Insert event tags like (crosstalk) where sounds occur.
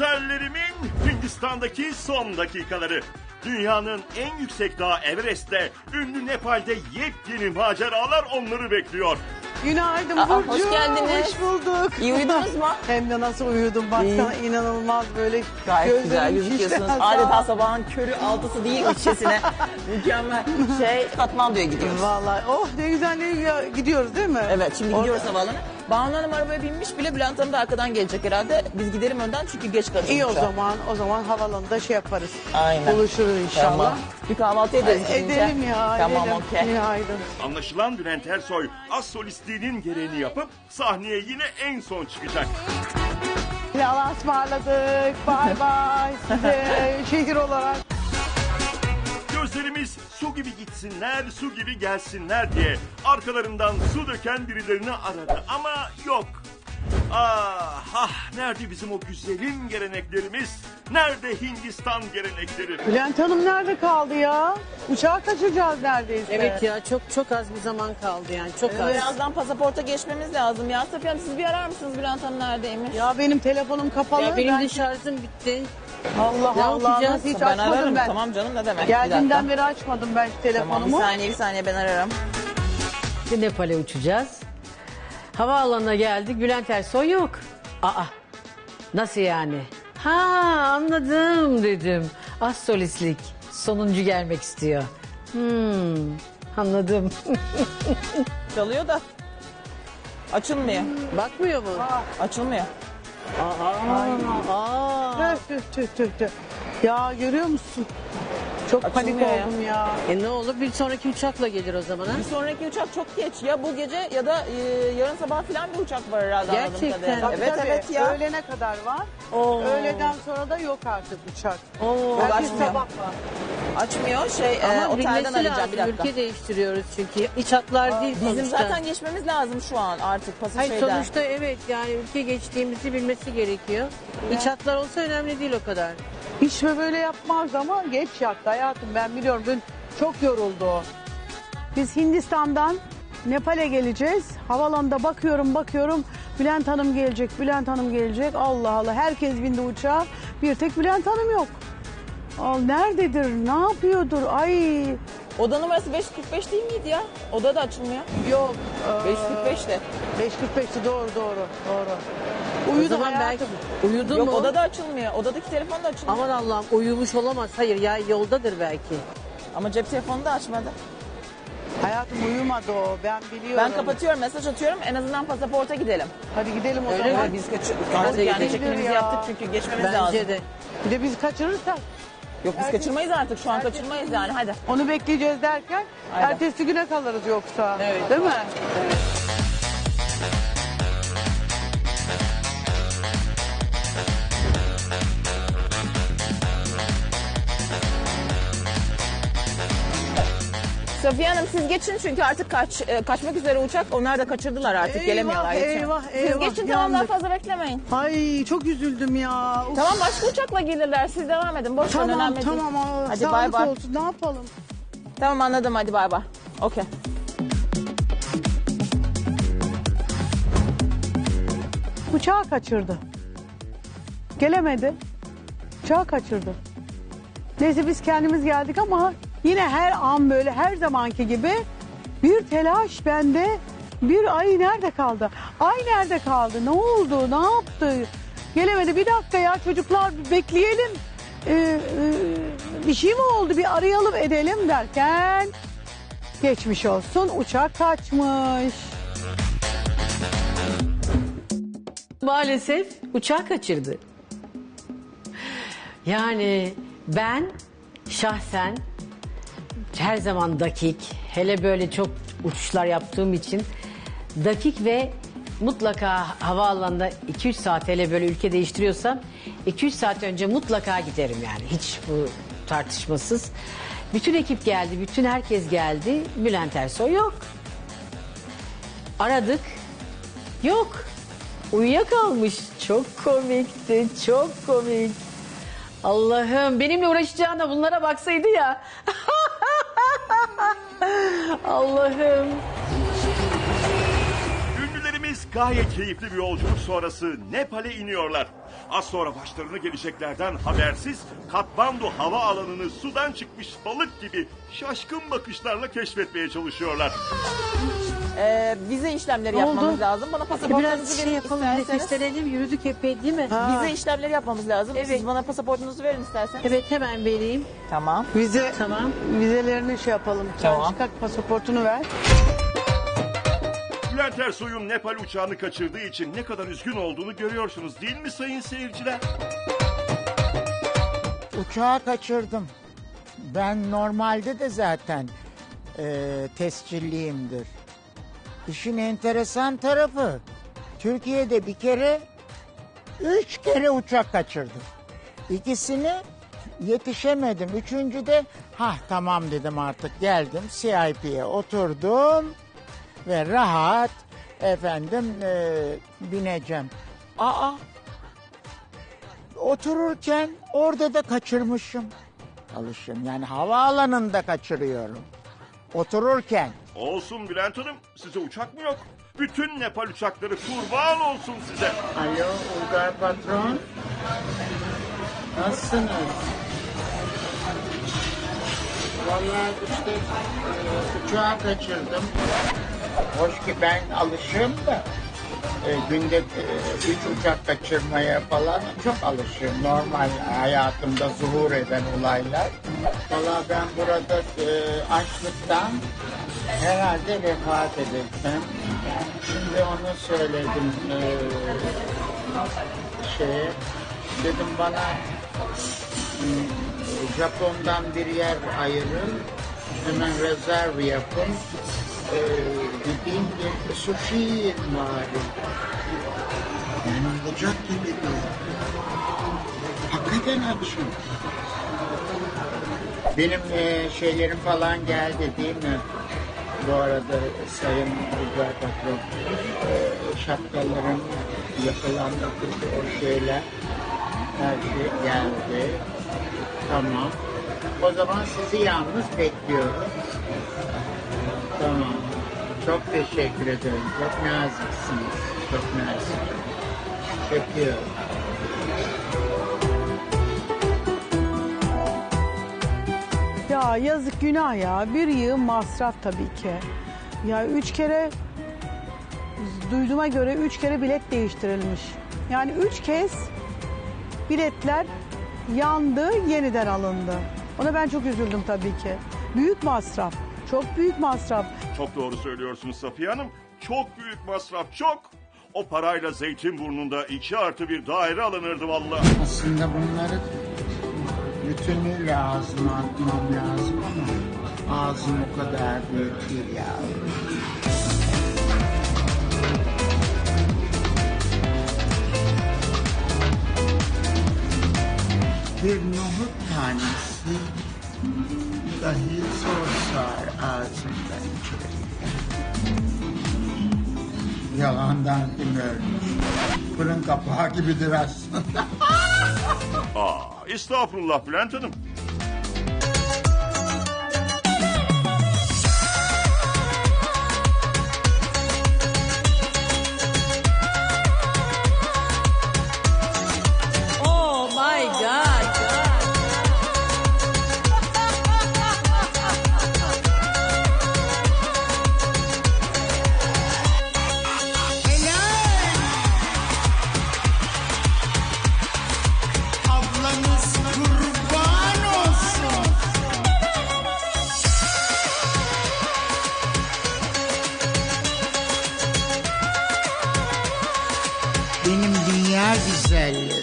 Güzellerimin Hindistan'daki son dakikaları. Dünyanın en yüksek dağı Everest'te, ünlü Nepal'de yepyeni maceralar onları bekliyor. Günaydın Aa, Burcu. hoş geldiniz. Hoş bulduk. İyi uyudunuz mu? (laughs) Hem de nasıl uyudum baksana inanılmaz böyle Gayet güzel gözlerim gözüküyorsunuz. (laughs) şişten Adeta sağ- sabahın körü altısı değil üçesine. (laughs) Mükemmel. Şey Katmandu'ya gidiyoruz. Vallahi oh ne güzel ne güzel gidiyoruz değil mi? Evet şimdi Orada- gidiyoruz havaalanına. Banu Hanım arabaya binmiş bile Bülent Hanım da arkadan gelecek herhalde. Biz gidelim önden çünkü geç kalacağız. İyi o uçağa. zaman o zaman havalanında şey yaparız. Aynen. Buluşuruz inşallah. Tamam. Bir kahvaltı ederiz. gidince. Edelim ya Tamam edelim. okey. Günaydın. Anlaşılan Bülent Ersoy az solistliğinin gereğini yapıp sahneye yine en son çıkacak. Allah'a ısmarladık. Bay bay size (laughs) şehir olarak. Gözlerimiz su gibi gitsinler, su gibi gelsinler diye arkalarından su döken birilerini aradı ama yok. Ah, ah nerede bizim o güzelim geleneklerimiz? Nerede Hindistan gelenekleri? Bülent Hanım nerede kaldı ya? Uçağa kaçacağız neredeyse. Evet ya çok çok az bir zaman kaldı yani çok az. Birazdan pasaporta geçmemiz lazım ya. Safiye Hanım siz bir arar mısınız Bülent Hanım neredeymiş? Ya benim telefonum kapalı. Ya benim Ben- de şarjım bitti. Allah Ne Allah yapacağız? nasıl hiç ben açmadım ararım. ben. Tamam canım ne demek. Bir dakika. Geldiğinden beri açmadım ben şu Tamam bir telefonumu. saniye bir saniye ben ararım. Şimdi Nepal'e uçacağız. Havaalanına geldik. Bülent Ersoy yok. Aa nasıl yani? Ha anladım dedim. Az solistlik. Sonuncu gelmek istiyor. Hmm, anladım. (laughs) Çalıyor da. Açılmıyor. Bakmıyor mu? Açılmıyor. Aa. Tüh tüh tüh tüh tüh. Ya görüyor musun? Çok panik Açılmıyor ya. oldum ya. E ne olur bir sonraki uçakla gelir o zaman ha? Bir sonraki uçak çok geç. Ya bu gece ya da e, yarın sabah falan bir uçak var herhalde anladığım Gerçekten. kadarıyla. Tabii, Evet tabii. evet ya. Öğlene kadar var. Oo. Öğleden sonra da yok artık uçak. Oo. Belki Ulaşmıyor. sabah var. Açmıyor. Şey e, Ama otelden bilmesi arayacağım lazım. bir dakika. Ülke değiştiriyoruz çünkü. İç hatlar değil Bizim sonuçta. zaten geçmemiz lazım şu an artık pası Hayır şeyden. sonuçta evet yani ülke geçtiğimizi bilmesi gerekiyor. İç hatlar olsa önemli değil o kadar. Hiç böyle yapmaz ama geç yattı hayatım ben biliyorum. Dün çok yoruldu o. Biz Hindistan'dan Nepal'e geleceğiz. Havalanında bakıyorum bakıyorum. Bülent Hanım gelecek, Bülent Hanım gelecek. Allah Allah herkes bindi uçağa. Bir tek Bülent Hanım yok. Al nerededir? Ne yapıyordur? Ay Oda numarası 545 değil miydi ya? Oda da açılmıyor. yok. 545 de. 5.45'ti doğru doğru doğru. Uyudu zaman belki hayatım. uyudu Yok mu? oda da açılmıyor. Odadaki telefon da açılmıyor. Aman Allah'ım uyumuş olamaz. Hayır ya yoldadır belki. Ama cep telefonu da açmadı. Hayatım uyumadı o ben biliyorum. Ben kapatıyorum mesaj atıyorum en azından pasaporta gidelim. Hadi gidelim o Öyle zaman. mi? Biz kaçırdık. Yani gidelim çekimimizi ya. yaptık çünkü geçmemiz lazım. Bence de. Bir de biz kaçırırsak Yok biz kaçırmayız artık şu an kaçırmayız yani hadi. onu bekleyeceğiz derken Aynen. ertesi güne kalırız yoksa. Evet. Değil mi? Safiye Hanım siz geçin çünkü artık kaç, e, kaçmak üzere uçak. Onlar da kaçırdılar artık Eyvah, gelemiyorlar. yetişemez. eyvah, Siz eyvah, geçin tamam daha yandık. fazla beklemeyin. Ay çok üzüldüm ya. Uf. Tamam başka uçakla gelirler siz devam edin. Boş verin Tamam önemli değil. tamam. aa, Hadi Sağlık bay bay. olsun ne yapalım? Tamam anladım hadi bay bay. Okey. Uçağı kaçırdı. Gelemedi. Uçağı kaçırdı. Neyse biz kendimiz geldik ama yine her an böyle her zamanki gibi bir telaş bende. Bir ay nerede kaldı? Ay nerede kaldı? Ne oldu? Ne yaptı? Gelemedi. Bir dakika ya çocuklar bekleyelim. Ee, e, bir şey mi oldu? Bir arayalım edelim derken geçmiş olsun. Uçak kaçmış. Maalesef uçağı kaçırdı. Yani ben şahsen her zaman dakik, hele böyle çok uçuşlar yaptığım için dakik ve mutlaka havaalanında 2-3 saat hele böyle ülke değiştiriyorsam 2-3 saat önce mutlaka giderim yani hiç bu tartışmasız. Bütün ekip geldi, bütün herkes geldi. Bülent Ersoy yok. Aradık. Yok. Uyuyakalmış. Çok komikti. Çok komik. Allah'ım benimle uğraşacağına bunlara baksaydı ya. (laughs) Allah'ım. Ünlülerimiz gayet keyifli bir yolculuk sonrası Nepal'e iniyorlar. Az sonra başlarına geleceklerden habersiz Katmandu hava alanını sudan çıkmış balık gibi şaşkın bakışlarla keşfetmeye çalışıyorlar. Ee, vize işlemleri Ne yapmamız oldu? lazım. Bana pasaportunuzu Biraz şey verin yapalım, isterseniz. nefeslenelim, yürüdük epey değil mi? Vize işlemleri yapmamız lazım. Evet. Siz bana pasaportunuzu verin isterseniz. Evet hemen vereyim. Tamam. Vize, Tamam. vizelerini şey yapalım. Tamam. Sen çıkart pasaportunu ver. Bülent Ersoy'un Nepal uçağını kaçırdığı için ne kadar üzgün olduğunu görüyorsunuz değil mi sayın seyirciler? Uçağı kaçırdım. Ben normalde de zaten e, tescilliyimdir. İşin enteresan tarafı Türkiye'de bir kere üç kere uçak kaçırdım. İkisini yetişemedim. Üçüncüde ha tamam dedim artık geldim CIP'ye oturdum ve rahat efendim e, bineceğim. Aa otururken orada da kaçırmışım. Alışım yani havaalanında kaçırıyorum. Otururken. Olsun Bülent Hanım size uçak mı yok? Bütün Nepal uçakları kurban olsun size. Alo Ulgar patron. Nasılsınız? Vallahi işte e, uçağı kaçırdım. Hoş ki ben alışığım da e, günde e, üç uçak kaçırmaya falan çok alışığım. Normal hayatımda zuhur eden olaylar. Vallahi ben burada e, açlıktan herhalde vefat edeceğim. Şimdi onu söyledim e, şeye. Dedim bana m, Japon'dan bir yer ayırın. Hemen rezerv yapın. E, gideyim bir sushi yiyeyim bari. Yani olacak gibi değil. Hakikaten açım. Benim e, şeylerim falan geldi değil mi? Bu arada Sayın Rıza Patron, e, şapkalarım yapılandı o şeyler. Her şey geldi. Tamam. O zaman sizi yalnız bekliyorum. Tamam. Çok teşekkür ederim. Çok naziksiniz. Çok nazik. Öpüyorum. Ya yazık günah ya. Bir yığın masraf tabii ki. Ya üç kere duyduğuma göre üç kere bilet değiştirilmiş. Yani üç kez biletler yandı, yeniden alındı. Ona ben çok üzüldüm tabii ki. Büyük masraf. Çok büyük masraf. Çok doğru söylüyorsunuz Safiye Hanım. Çok büyük masraf çok. O parayla Zeytinburnu'nda iki artı bir daire alınırdı valla. Aslında bunları bütünüyle ağzıma atmam lazım ama ağzım o kadar büyük değil ya. Bir nohut tanesi dahi zor sığar ağzımdan. Yalandan kim ölmüş? Fırın kapağı gibidir aslında. (laughs) Aa, estağfurullah Bülent Hanım. ganhar, Gisele.